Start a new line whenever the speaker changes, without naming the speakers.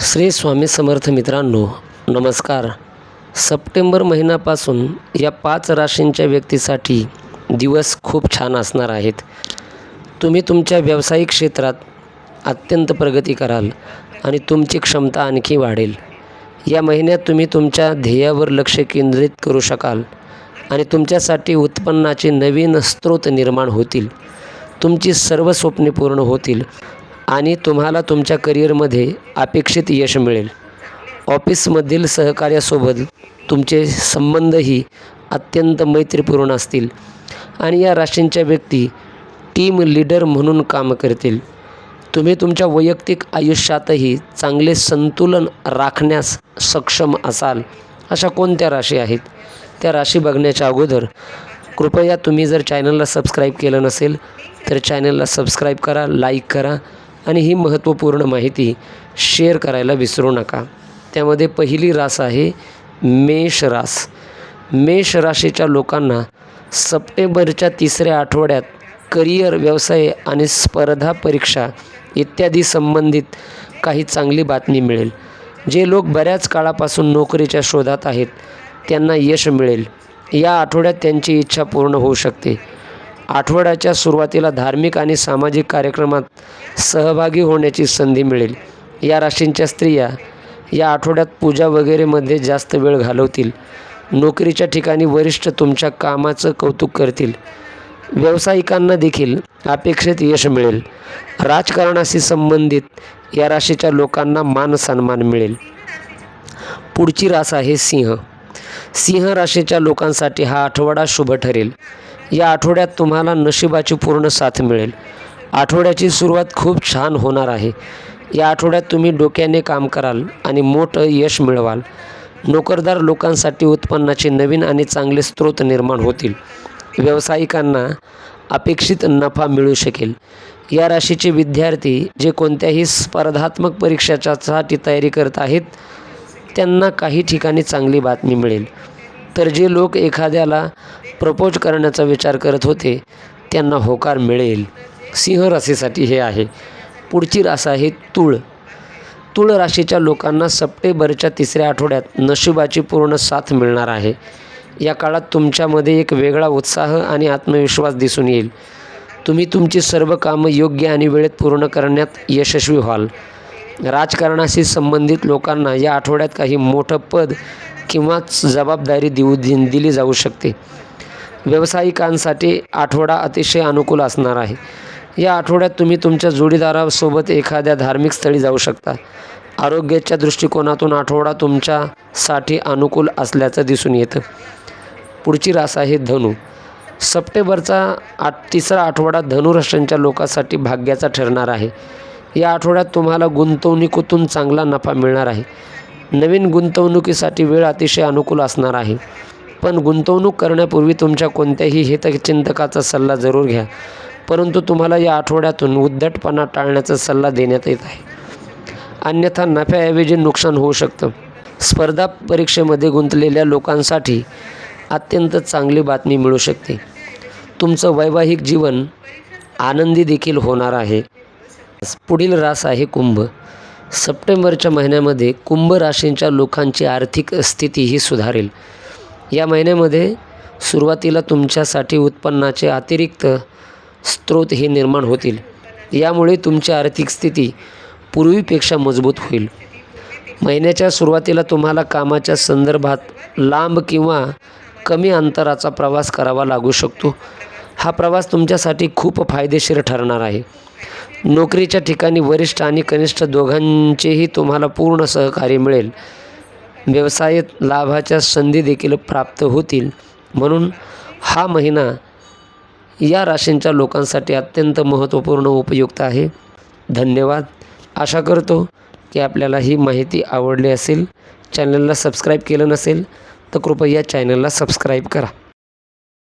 श्री स्वामी समर्थ मित्रांनो नमस्कार. सप्टेंबर महिन्यापासून या पाच राशींच्या व्यक्तीसाठी दिवस खूप छान असणार आहेत. तुम्ही तुमच्या व्यावसायिक क्षेत्रात अत्यंत प्रगती कराल आणि तुमची क्षमता आणखी वाढेल. या महिन्यात तुम्ही तुमच्या ध्येयावर लक्ष केंद्रित करू शकाल आणि तुमच्यासाठी उत्पन्नाचे नवीन स्रोत निर्माण होतील. तुमची सर्व स्वप्ने पूर्ण होतील. आणि तुम्हाला तुमच्या करिअरमध्ये अपेक्षित यश मिळेल. ऑफिसमधील सहकार्यासोबत तुमचे संबंधही अत्यंत मैत्रीपूर्ण असतील आणि या राशींच्या व्यक्ती टीम लीडर म्हणून काम करतील. तुम्ही तुमच्या वैयक्तिक आयुष्यातही चांगले संतुलन राखण्यास सक्षम असाल अशा कोणत्या राशी आहेत? त्या राशी बघण्याच्या अगोदर कृपया तुम्ही जर चॅनलला सबस्क्राईब केलं नसेल तर चॅनलला सबस्क्राईब करा लाईक करा आणि ही महत्त्वपूर्ण माहिती शेअर करायला विसरू नका. त्यामध्ये पहिली रास आहे मेष रास. मेष राशीच्या लोकांना सप्टेंबरच्या तिसऱ्या आठवड्यात करिअर व्यवसाय आणि स्पर्धा परीक्षा इत्यादी संबंधित काही चांगली बातमी मिळेल. जे लोक बऱ्याच काळापासून नोकरीच्या शोधात आहेत त्यांना यश मिळेल. या आठवड्यात त्यांची इच्छा पूर्ण होऊ शकते. आठवड्याच्या सुरुवातीला धार्मिक आणि सामाजिक कार्यक्रमात सहभागी होण्याची संधी मिळेल. या राशींच्या स्त्रिया या आठवड्यात पूजा वगैरेमध्ये जास्त वेळ घालवतील. नोकरीच्या ठिकाणी वरिष्ठ तुमच्या कामाचं कौतुक करतील. व्यावसायिकांना देखील अपेक्षित यश मिळेल. राजकारणाशी संबंधित या राशीच्या लोकांना मान सन्मान मिळेल. पुढची रास आहे सिंह. सिंह राशीच्या लोकांसाठी हा आठवडा शुभ ठरेल. या आठवड्यात तुम्हाला नशिबाची पूर्ण साथ मिळेल. आठवड्याची सुरुवात खूप छान होणार आहे. या आठवड्यात तुम्ही डोक्याने काम कराल आणि मोठं यश मिळवाल. नोकरदार लोकांसाठी उत्पन्नाचे नवीन आणि चांगले स्रोत निर्माण होतील. व्यावसायिकांना अपेक्षित नफा मिळू शकेल. या राशीचे विद्यार्थी जे कोणत्याही स्पर्धात्मक परीक्षाच्यासाठी तयारी करत आहेत त्यांना काही ठिकाणी चांगली बातमी मिळेल. तर जे लोक एखाद्याला प्रपोज करण्याचा विचार करत होते त्यांना होकार मिळेल. सिंह राशीसाठी हे आहे. पुढची रास आहे तूळ. तूळ राशीच्या लोकांना सप्टेंबरच्या तिसऱ्या आठवड्यात नशिबाची पूर्ण साथ मिळणार आहे. या काळात तुमच्यामध्ये एक वेगळा उत्साह आणि आत्मविश्वास दिसून येईल. तुम्ही तुमची सर्व कामं योग्य आणि वेळेत पूर्ण करण्यात यशस्वी व्हाल. राजकारणाशी संबंधित लोकांना या आठवड्यात काही मोठं पद किंवा जबाबदारी देऊ दि दिली जाऊ शकते. व्यावसायिकांसाठी आठवडा अतिशय अनुकूल असणार आहे. या आठवड्यात तुम्ही तुमच्या जोडीदारासोबत एखाद्या धार्मिक स्थळी जाऊ शकता. आरोग्याच्या दृष्टिकोनातून आठवडा तुमच्यासाठी अनुकूल असल्याचं दिसून येतं. पुढची रास आहे धनु. सप्टेंबरचा आठ तिसरा आठवडा धनुराष्ट्रांच्या लोकांसाठी भाग्याचा ठरणार आहे. या आठवड्यात तुम्हाला गुंतवणुकीतून चांगला नफा मिळणार आहे. नवीन गुंतवणुकीसाठी वेळ अतिशय अनुकूल असणार आहे. पण गुंतवणूक करण्यापूर्वी तुमच्या कोणत्याही हितचिंतकाचा सल्ला जरूर घ्या. परंतु तुम्हाला या आठवड्यातून उद्धटपणा टाळण्याचा सल्ला देण्यात येत आहे. अन्यथा नफ्याऐवजी नुकसान होऊ शकतं. स्पर्धा परीक्षेमध्ये गुंतलेल्या लोकांसाठी अत्यंत चांगली बातमी मिळू शकते. तुमचं वैवाहिक जीवन आनंदी देखील होणार आहे. पुढील रास आहे कुंभ. सप्टेंबरच्या महिन्यामध्ये कुंभ राशींच्या लोकांची आर्थिक स्थितीही सुधारेल. या महिन्यामध्ये सुरुवातीला तुमच्यासाठी उत्पन्नाचे अतिरिक्त स्रोत हे निर्माण होतील. यामुळे तुमची आर्थिक स्थिती पूर्वीपेक्षा मजबूत होईल. महिन्याच्या सुरुवातीला तुम्हाला कामाच्या संदर्भात लांब किंवा कमी अंतराचा प्रवास करावा लागू शकतो. हा प्रवास तुमच्यासाठी खूप फायदेशीर ठरणार आहे. नोकरीच्या ठिकाणी वरिष्ठ आणि कनिष्ठ दोघांचेही तुम्हाला पूर्ण सहकार्य मिळेल. व्यवसायात लाभाच्या संधी देखील प्राप्त होतील. म्हणून हा महिना या राशींच्या लोकांसाठी अत्यंत महत्त्वपूर्ण उपयुक्त आहे. धन्यवाद. आशा करतो की आपल्याला ही माहिती आवडली असेल. चॅनलला सबस्क्राईब केलं नसेल तर कृपया चॅनलला सबस्क्राईब करा.